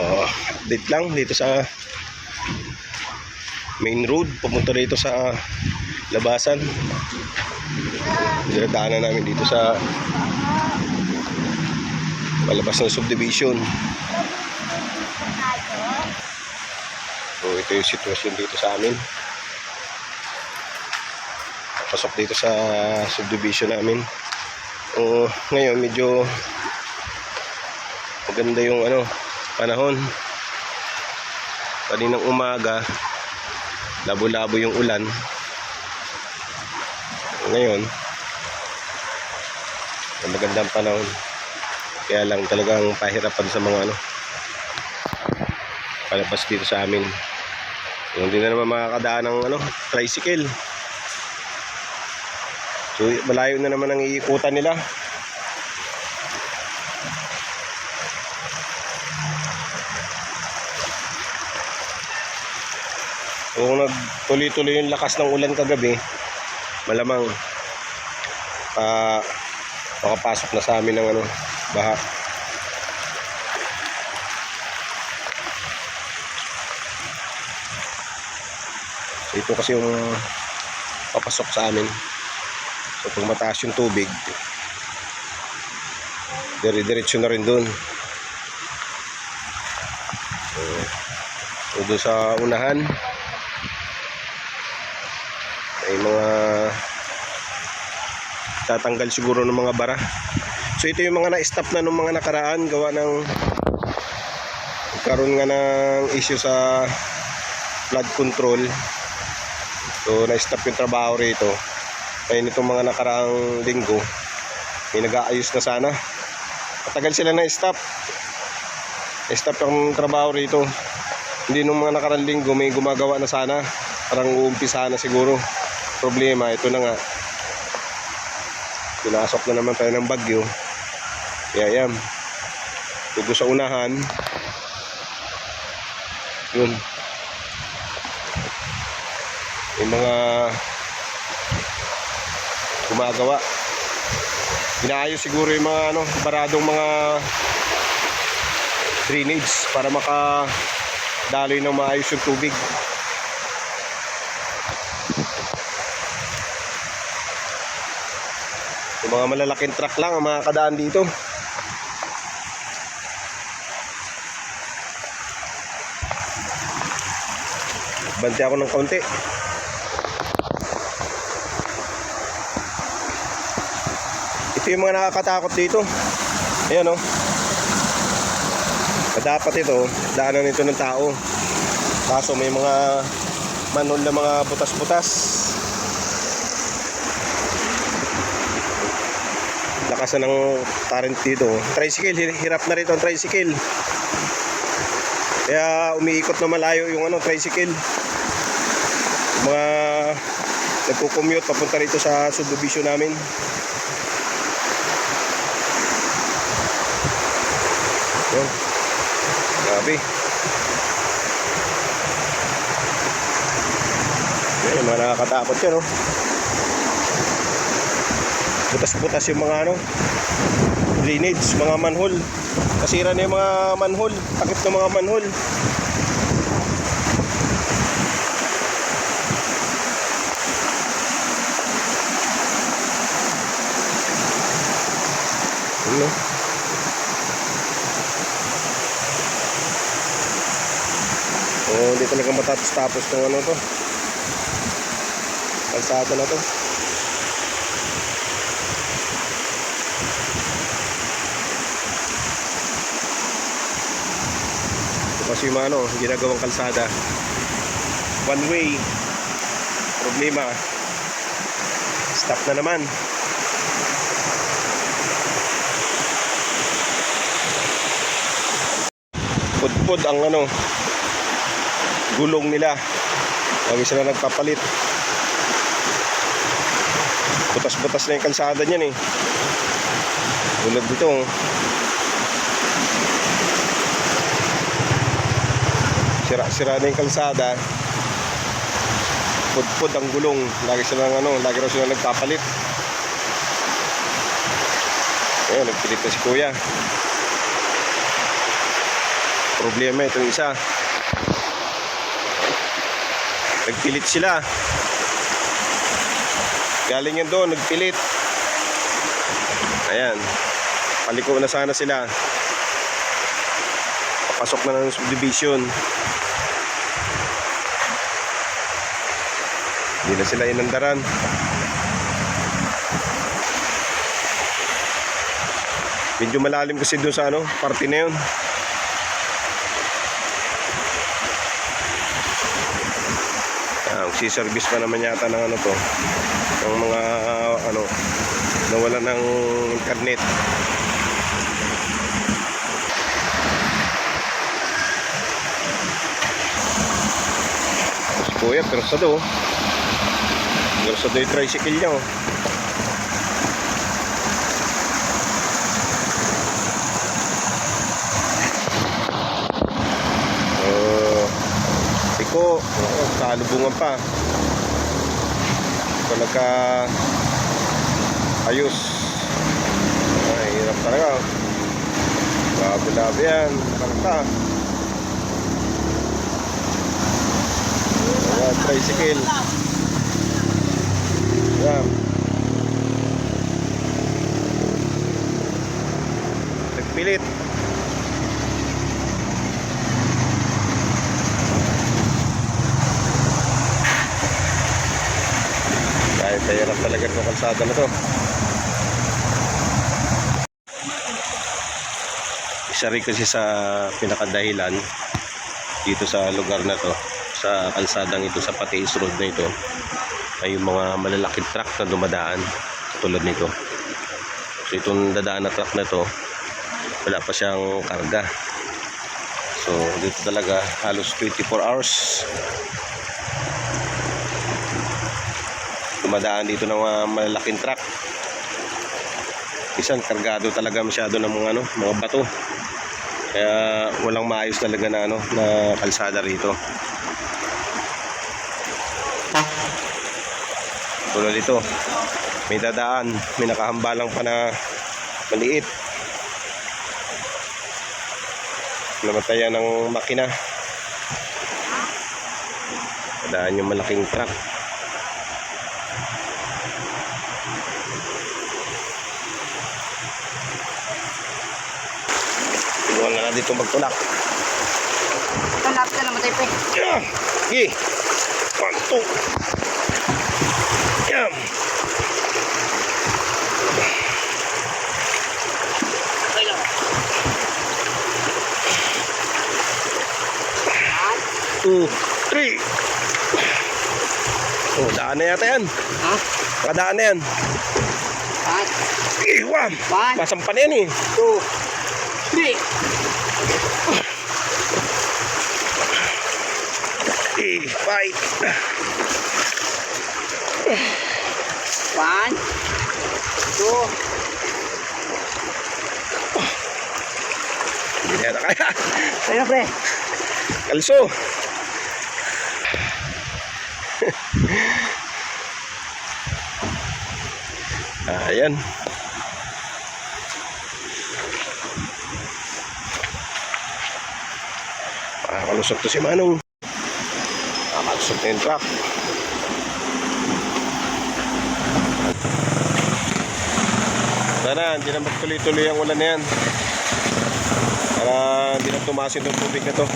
Oh, update lang dito sa main road pumunta rito sa labasan. Dinadaanan namin dito sa palabas ng subdivision. So ito yung sitwasyon dito sa amin. Pasok dito sa subdivision namin. O ngayon medyo maganda yung ano panahon. Kaninang umaga labo-labo yung ulan. Ngayon magandang panahon. Kaya lang talagang pahirapan sa mga ano palabas dito sa amin. Hindi na naman makakadaan ng ano, tricycle. So, malayo na naman ang iikutan nila. Kung nagtuloy-tuloy yung lakas ng ulan kagabi, malamang pa makapasok na sa amin ng ano, baha. Ito kasi yung papasok sa amin. So pag mataas yung tubig, dire-diretso na rin doon. So, doon sa unahan, mga tatanggal siguro ng mga bara. So ito yung mga na-stop na ng mga nakaraan gawa ng karon nga ng issue sa flood control. So na-stop yung trabaho rito. Kaya nitong mga nakaraang linggo, may nag-aayos na sana. Matagal sila na-stop. Na-stop yung trabaho rito. Hindi nung mga nakaraang linggo, may gumagawa na sana. Parang uumpisa na siguro. Problema, ito na nga. Pinasok na naman tayo ng bagyo. Kaya yan. Tugo sa unahan. Yun. Yung mga gumagawa. Inaayos siguro yung mga ano, baradong mga drainage para maka daloy ng maayos yung tubig. Mga malalaking truck lang ang makakadaan dito. Bante ako ng kaunti. Ito yung mga nakakatakot dito. Ayan o. Dapat ito, daanan ito ng tao. Kaso may mga manhol na mga butas-butas. Lakas na ng current dito. Tricycle, hir- hirap na rito ang tricycle. Kaya umiikot na malayo yung ano, tricycle. Mga nagko-commute papunta rito sa subdivision namin. Yun. Grabe. Yan, mga nakakatakot yan, oh. Butas-butas yung mga ano, drainage, mga manhole. Kasira na yung mga manhole, takip ng mga manhole. Ano? Oo, hindi talaga matapos-tapos ng ano to. Kalsada na to. Kasi yung ano, ginagawang kalsada. One way. Problema. Stop na naman. Pudpud ang ano, gulong nila. Lagi sila nagpapalit. Butas-butas na yung kalsada niyan eh. Tulad dito. oh. Sira-sira na yung kalsada. Pudpud ang gulong. Lagi sila ano, lagi raw sila nagpapalit. Ayun, nagpilit na si kuya. problema itong isa. Nagpilit sila. Galing yan doon, nagpilit. Ayan. Paliko na sana sila. Papasok na ng subdivision. Hindi na sila inandaran. Medyo malalim kasi doon sa ano, party na yun. Ah, service pa naman yata ng ano to. Ng mga ano nawala ng internet. Kuya, persado. oh. Persado yung tricycle niya. Oh. Oh, Iko, oh, kalubungan pa. Ito nagka ayos. Ay, hirap talaga. oh. Labi-labi yan. Kanta. Ayan, tricycle. Ayan. Nagpilit. Kahit hirap talaga itong kalsada na to. Isa rin kasi sa pinakadahilan dito sa lugar na to, sa kalsadang ito, sa Patiis Road na ito, ay yung mga malalaking truck na dumadaan tulad nito. So itong dadaan na truck na to, wala pa siyang karga. So dito talaga halos 24 hours dumadaan dito ng mga malalaking truck. Isan kargado talaga masyado ng mga ano, mga bato. Kaya walang maayos talaga na ano na kalsada rito. Tulad ito, may dadaan, may nakahambalang pa na maliit. Namatayan ng makina. Dadaan yung malaking truck. Tulungan na natin itong magtulak. Tanap ka naman tayo, pe. Yeah. Gi. One, two. Lang. Two, three. Oh, daan na yata yan. Ha? Nakadaan na yan. One, Eh, one. One. Masampa na yan eh. two, three. Eh, five. One, two, Hindi na yata kaya. Ayun, pre. Kalso. Ayan. Makakalusot to si Manong. Makakalusot na yung truck. Sana, hindi na magtuloy-tuloy ang ulan na yan. Para hindi na tumasin yung tubig na to.